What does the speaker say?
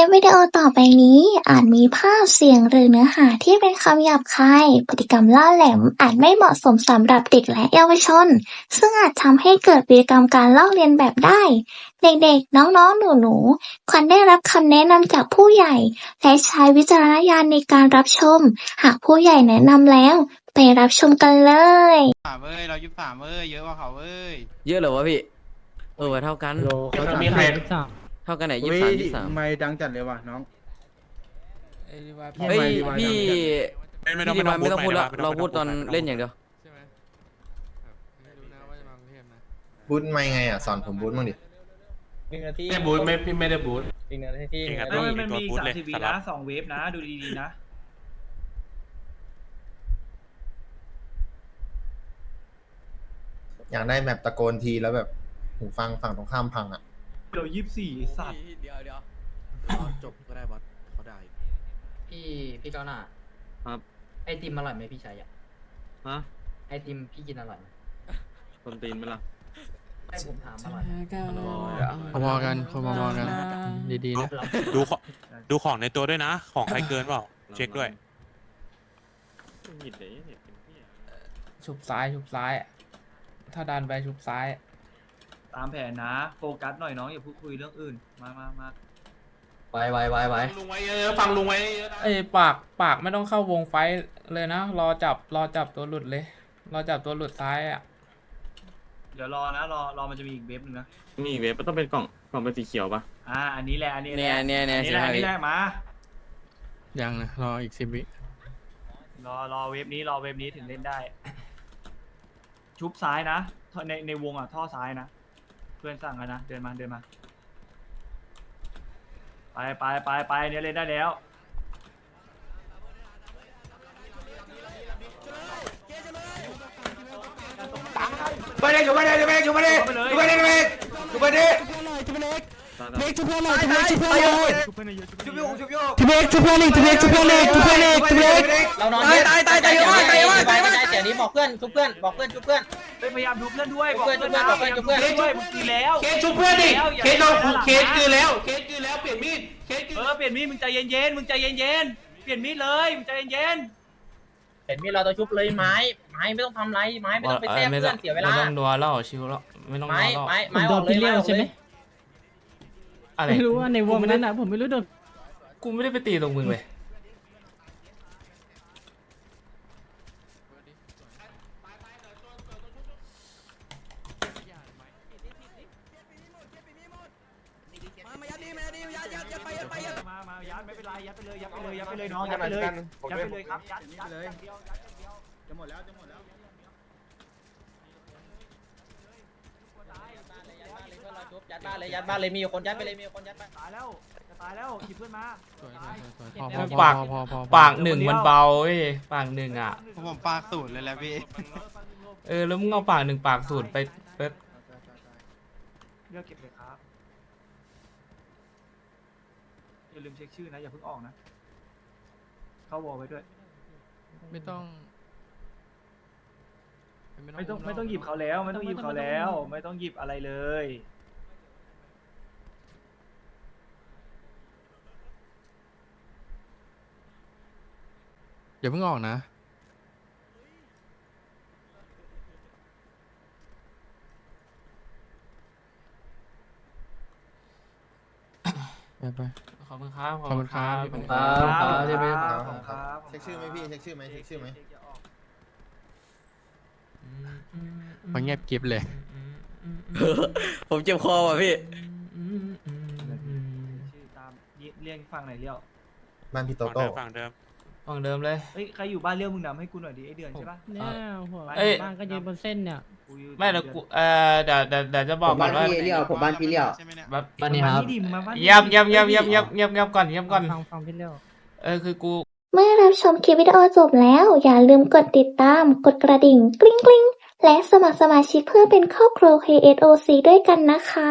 ลิปวิดีโอต่อไปนี้ อาจมีภาพเสียงหรือเนื้อหาที่เป็นคำหยาบคาย พฤติกรรมล่าแหลมอาจไม่เหมาะสมสำหรับเด็กและเยาวชน ซึ่งอาจทำให้เกิดพฤติกรรมการลอกเลียนแบบได้ เด็กๆ น้องๆ หนูๆ ควรได้รับคำแนะนำจากผู้ใหญ่ และใช้วิจารณญาณในการรับชม หากผู้ใหญ่แนะนำแล้ว ไปรับชมกันเลย สามเว้ยเรายี่สิบสามเว้ยเยอะกว่าเขาเว้ย เยอะเหรอวะพี่ เออว่าเท่ากัน โลเขามีใคร เท่ากันไหนยี่สิบสามยี่สิบสามไม่ดังจัดเลยว่ะน้องเฮ้ยไม่ไม่ พี่ไม่พี่ต้องดีวายไม่ต้องพูดแล้วไม่ต้เราองพูดตอนไม่ต้องเล่นอย่างเดียวใช่ไหมไม่รู้นะว่าจะมากรุงเทพนะบูทไม่ไงอะสอนผมบูทบ้างดิ หนึ่งนาทีไม่บูทไม่พี่ไม่ได้บูทอีกหนึ่งนาทีหเก่นึ่งงอะนาต้ทีองมันมีตัวสามเลยสิบวิสลันะบสองเวฟนะ ดูดีๆนะ อยากได้แบบตะโกนทีแล้วแบบหูฟังฝั่งตรงข้ามพังอะ เดี๋ยวยี่สิบสี่สัตว์เดี๋ยวเดี๋ยวจบก็ได้บอสเขาได้พี่พี่เก้าวหน้าครับ ไอติมอร่อยไหมพี่ชายอะฮะไอติมพี่กินอร่อยไหมคนตีนไหมล่ะให้ผมถามอร่อยไหมพอๆกันพอๆกัน ดีๆนะเราดูของดูของในตัวด้วยนะ ของใครเกินเปล่า เช็คด้วยหยิบเลยหยิบเป็นที่ชุบซ้ายชุบซ้าย ถ้าดันไปชุบซ้าย ตามแผนนะ โฟกัสหน่อยน้องอย่าพูดคุยเรื่องอื่น มามามาไวไวไวไวลุงไว้เยอะๆฟังลุงไว้เยอะๆนะเอ้ยปากปากไม่ต้องเข้าวงไฟท์เลยนะ รอจับรอจับตัวหลุดเลย รอจับตัวหลุดซ้ายอะเดี๋ยวรอนะรอรอมันจะมีอีกเวฟหนึ่งนะ นี่เว็บมันต้องเป็นกล่องกล่องเป็นสีเขียวปะอ่า อันนี้แหละ อันนี้แหเนี่ยละเนี่ยเนี่ยอันนี้สิแหละบอัห้านวินี้แหละมา ยังนะรออีกสิบวิรอรอเวฟนี้รอเวฟนี้ถึงเล่นได้ ชุบซ้ายนะท่อในในวงอะท่อซ้ายนะ เพื่อนสั่งกันนะ เดินมาเดินมา ไปไปไปไปเนี่ยเล่นได้แล้วไปเลยจุ๊บไปเลยจุ๊บไปเลยจุ๊บไปเลยจุ๊บไปเลยจุ๊บไปเลยจุ๊บไปเลยเล็กจุ๊บไปเลยจุ๊บไปเลยจุ๊บโยจุ๊บโยจุบเล็กจุบเพื่อนอีกจุบเล็กจุบเพื่อนอีกจุบเพื่อนอีกจุบเล็กเรานอนตายตายตายตายเยอะมากตายเยอะมากตายไม่ได้เสียนี้บอกเพื่อนชุบเพื่อนบอกเพื่อนชุบเพื่อน เฮ้ยพยายามดูเพื่อนด้วยเพื่อนบกเพื่อนนะเพื่อนพยายามเพื่อนดูด้วยมึงกินแล้วเคสชุบเพื่อนดิแล้วเคสเราอย่าเคสคือแล้วเคสคือแล้วเปลี่ยนมีดเคสคือเออเปลี่ยนมีดมึงใจเย็นๆมึงใจเย็นๆเปลี่ยนมีดเลยมึงใจเย็นเห็นมีเราต้องชุบเลยไม้ไม้ไม่ต้องทำไรไม้ไม่ต้องไปแทรกเพื่อนเสียเวลาไม่ต้องดัวแล้วชิวแล้วไม่ต้องดัไม้วแล้วไม้ไม้ออกเลยไม้ออกเลยอะไรไม่รู้ว่าในวงนั้นนะผมไม่รู้โดนกูไม่ได้ไปตีตรงมึงเลย มามายัดไม่เป็นไรยัดไปเลยยัดไปเลยยัดไปเลยน้องยัดไปเลยยัดไปเลยครับยัดยัดเลยเดียวยัดเดียวจะหมดแล้วจะหมดแล้วยัดบ้านเลยยัดบ้านเลยมีคนยัดไปเลยมีคนยัดไปตายแล้วจะตายแล้วหยิบเพื่อนมาสวยตายสวยสวยพอเออพอปากพอพอพอปากหนึ่งมันเบาเว้ยปากหนึ่งอะผมปากสูตรเลยแหละพี่เออแล้วมึงเอาปากหนึ่งปากสูตรไปไปเลือกเก็บเลยครับ อย่าลืมเช็คชื่อนะ อย่าเพิ่งออกนะ เข้าวอลไว้ด้วย ไม่ต้อง ไม่ต้องไม่ต้องหยิบเขาแล้ว ไม่ต้องหยิบเขาแล้ว ไม่ต้องหยิบอะไรเลย อย่าเพิ่งออกนะ ไปไป ขอบคุณครับขอบคุณครับ ขอบคุณคครัรับครับคใช่ไหมรับครับครับเช็คชื่อไหมพี่เช็คชื่อไหมเช็คชื่อไหมพอเงียบกริบเลยผมเจ็บคอว่ะพี่ชื่อตามเรียกฟังไหนอยเลี้ยวบ้านพี่โตฝั่งโต้เดิมฝั่งเดิม ฝั่งเดิมเลย เฮ้ยใครอยู่บ้านเลี้ยวมึงนำให้กูหน่อยดิไอเดือนใช่ปะ เนี่ยหัวเอ้ย บ้านก็ยืนบนเส้นเนี่ยกูอยู่ไม่แล้วกูเออเดี๋ยวเดี๋ยวเดี๋ยวจะบอกก่อนว่าเลี้ยวผมบ้านพี่เลี้ยวใช่ไหมเนี่ยแบบบ้านนี้ครับมาดิมึงมาบ้านเงียบเงียบเงียบเงียบเงียบเงียบเงียบก่อนเงียบก่อนฟังฟังพี่เลี้ยว เออคือกูเมื่อรับชมคลิปวิดีโอจบแล้ว อย่าลืมกดติดตาม กดกระดิ่ง กริ๊งกริ๊งและสมัครสมาชิกเพื่อเป็นครอบครัว KSOC ด้วยกันนะคะ